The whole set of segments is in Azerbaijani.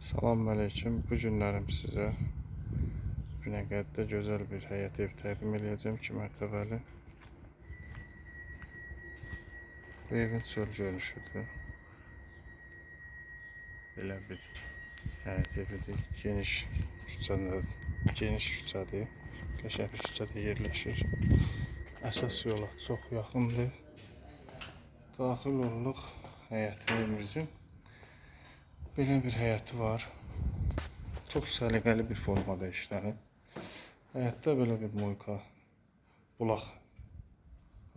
Salam aleyküm. Bu günlərim sizə Binəqədidə gözəl bir həyət ev təqdim edəcəm ki, mərtəbəli. Bu evin çöl görünüşüdür. Belə bir həyət evidir. Geniş küçədə, geniş küçədir. Qəşəng küçədə yerləşir. Əsas yola çox yaxındır. Daxil oluruq həyət evimizin. Belə bir həyəti var. Çox səliqəli bir formada işlənib. Həyətdə belə bir moyka, bulaq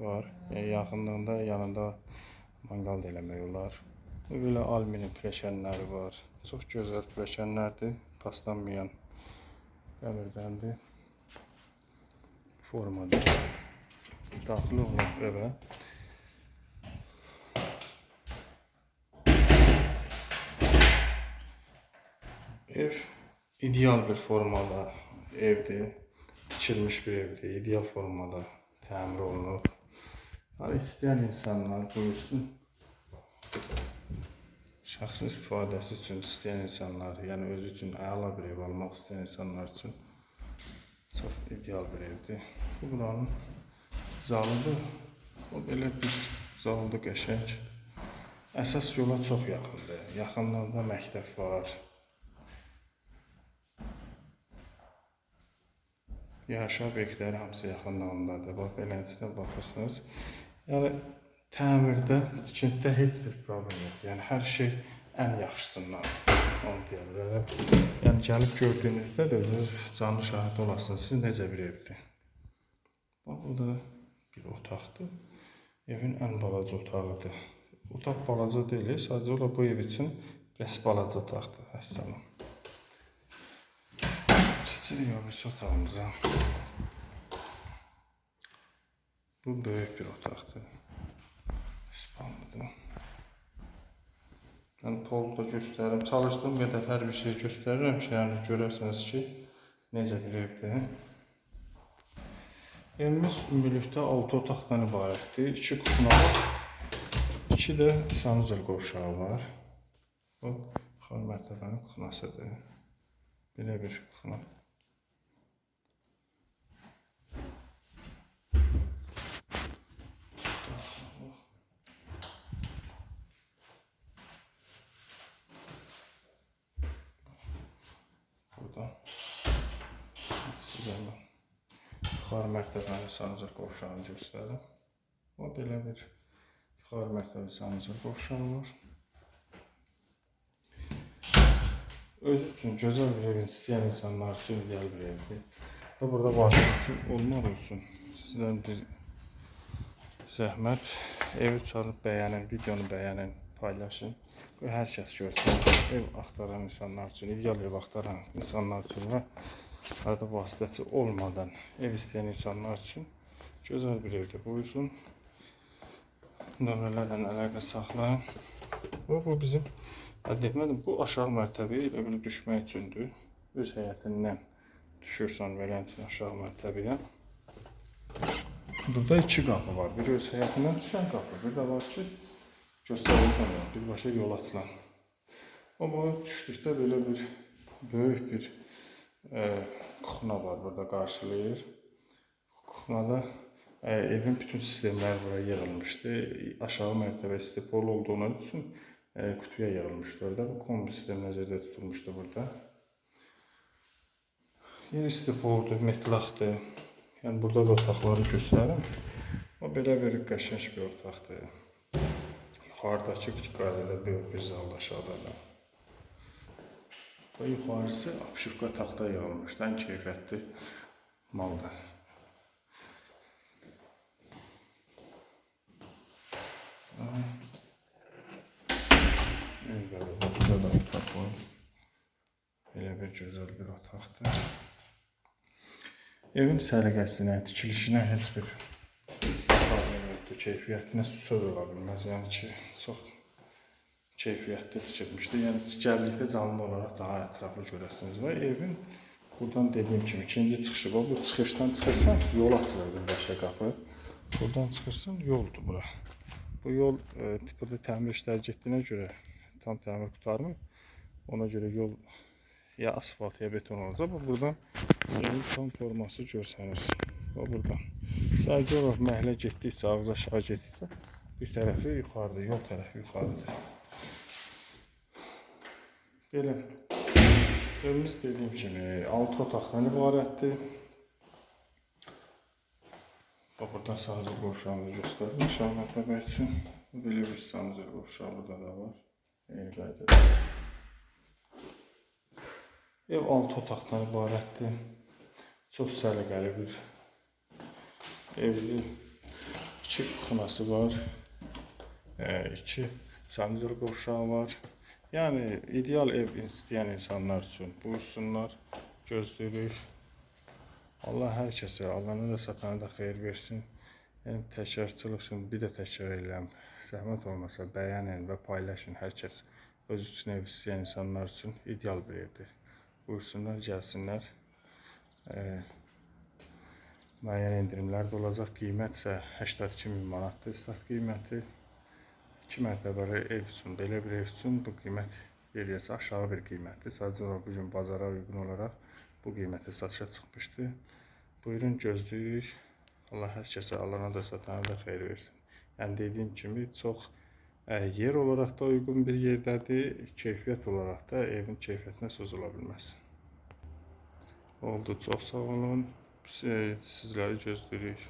var. Yəni yaxınlığında, yanında manqal da eləmək olar. Və Belə alüminium pləşənləri var. Çox gözəl pləşənlərdir. Paslanmayan dəmirdəndir. Formada. Daxil olmaq evə. Ev ideal bir formada evdir. Tikilmiş bir evdir. İdeal formada təmir olunub. Yəni istəyən insanlar buyursun. Şəxsi istifadəsi üçün istəyən insanlar, yəni özü üçün əla bir ev almaq istəyən insanlar üçün çox ideal bir evdir. Bu buranın zalıdır. O belə bir zalıdır qəşəng. Əsas yola çox yaxındır. Yaxınlığında məktəb var. Yaşayış obyektləri hamısı yaxınlığındadır. Bax beləsinə baxırsınız. Yəni təmirdə, tikintidə heç bir problem yox. Yəni hər şey ən yaxşısından onu deyə bilərəm. Yəni gəlib gördüyünüzdə də özünüz canlı şahid olasınız ki, necə bir evdir. Bax bu da bir otaqdır. Evin ən balaca otağıdır. Otaq balaca deyil, sadəcə olaraq bu ev üçün bəs balaca otaqdır. Əssalam. Öbürsü otağımıza. Bu böyük bir otaqdır. İspanlıdır. Mən polu da göstərim. Çalışdığım qədər hər bir şey göstərirəm ki, yəni görərsiniz ki, necə bir evdir. Evimiz ümumilikdə 6 otaqdan ibarətdir. 2 kuxna var. 2 də sanuzel qovşağı var. Bu yuxarı mərtəbənin kuxnasıdır. Belə bir kuxna. Sizə mən yuxarı mərtəbənin sanuzel qovşağını göstərim. O belə bir yuxarı mərtəbə sanuzel qovşağı var. Özü üçün gözəl bir evin istəyən insanlar üçün ideal bir evdir. Və burada vasitəçi olmaq üçün sizdən bir zəhmət evi çalıb bəyənin, videonu bəyənin, paylaşın. Qoy hər kəs görsün. Ev axtaran insanlar üçün, ideal ev axtaran insanlar üçün və arada vasitəçi olmadan ev istəyən insanlar üçün gözəl bir evdir. Buyurun. Nömrələrlə əlaqə saxlayın. Və bu bizim demədim, bu aşağı mərtəbə elə belə düşmək üçündür. Öz həyətindən düşürsən verənsin aşağı mərtəbəyə. Burada iki qapı var. Biri öz həyətindən düşən qapı, bir də var ki, göstərəcəm birbaşa yol açılan. Amma düşdükdə belə bir böyük bir kuxna var burada qarşılayır. Kuxnada evin bütün sistemləri bura yığılmışdı. Aşağı mərtəbə stepol olduğunu üçün kutuya yığılmışdı orada. Bu kombi sistemi nəzərdə tutulmuşdu burada. Yer stepoldur, metlaqdır. Yəni burada da otaqları göstərim. O belə bir qəşəng bir otaqdır. Yuxarıdakı qaydada böyük bir zalda aşağıda da. Və yuxarısı apşifqa taxta yığılmışdı. Ən keyfiyyətli maldır. Burada da otaq var. Belə bir gözəl bir otaqdır. Evin səliqəsinə, tikilişinə heç bir problem yoxdur. Keyfiyyətinə söz ola bilməz. Yəni ki, çox keyfiyyətli tikilmişdir. Yəni gəldikdə canlı olaraq daha ətraflı görəsiniz və evin buradan dediyim kimi ikinci çıxışı var. Bu çıxışdan çıxırsan yol açılır birbaşa qapı. Buradan çıxırsan yoldur bura. Bu yol e, tipdə təmir işləri getdiyinə görə tam təmir qurtarmır. Ona görə yol ya asfalt ya beton olacaq. Bu buradan yolun tam forması görsəniz. O buradan. Sadəcə olaraq məhlə getdikcə, ağız aşağı getdikcə bir tərəfi yuxarıdır, yol tərəfi yuxarıdır. Belə. Evimiz dediyim kimi 6 otaqdan ibarətdir. Bax buradan sadəcə qovşağını göstərdim şahmatlamaq üçün. Belə bir sancır qovşağı burada da var. Eyni qaydada. Ev 6 otaqdan ibarətdir. Çox səliqəli bir evdir. İki xunası var. E, iki sancır qovşağı var. Yəni ideal ev istəyən insanlar üçün buyursunlar. Gözləyirik. Allah hər kəsə, Allahına da satana da xeyir versin. Yəni təkrarçılıq üçün bir də təkrar edirəm. Zəhmət olmasa bəyənin və paylaşın hər kəs. Öz üçün ev istəyən insanlar üçün ideal bir evdir. Buyursunlar, gəlsinlər. E, müəyyən endirimlər də olacaq. Qiymət isə 82 min manatdır start qiyməti. 2 mərtəbəli ev üçün, belə bir ev üçün bu qiymət yeriyəsə aşağı bir qiymətdir. Sadəcə olaraq bu gün bazara uyğun olaraq bu qiymətə satışa çıxmışdı. Buyurun gözləyirik. Allah hər kəsə, Allahına da satana da xeyir versin. Yəni dediyim kimi çox yer olaraq da uyğun bir yerdədir, keyfiyyət olaraq da evin keyfiyyətinə söz ola bilməz. Oldu, çox sağ olun. Siz- Sizləri gözləyirik.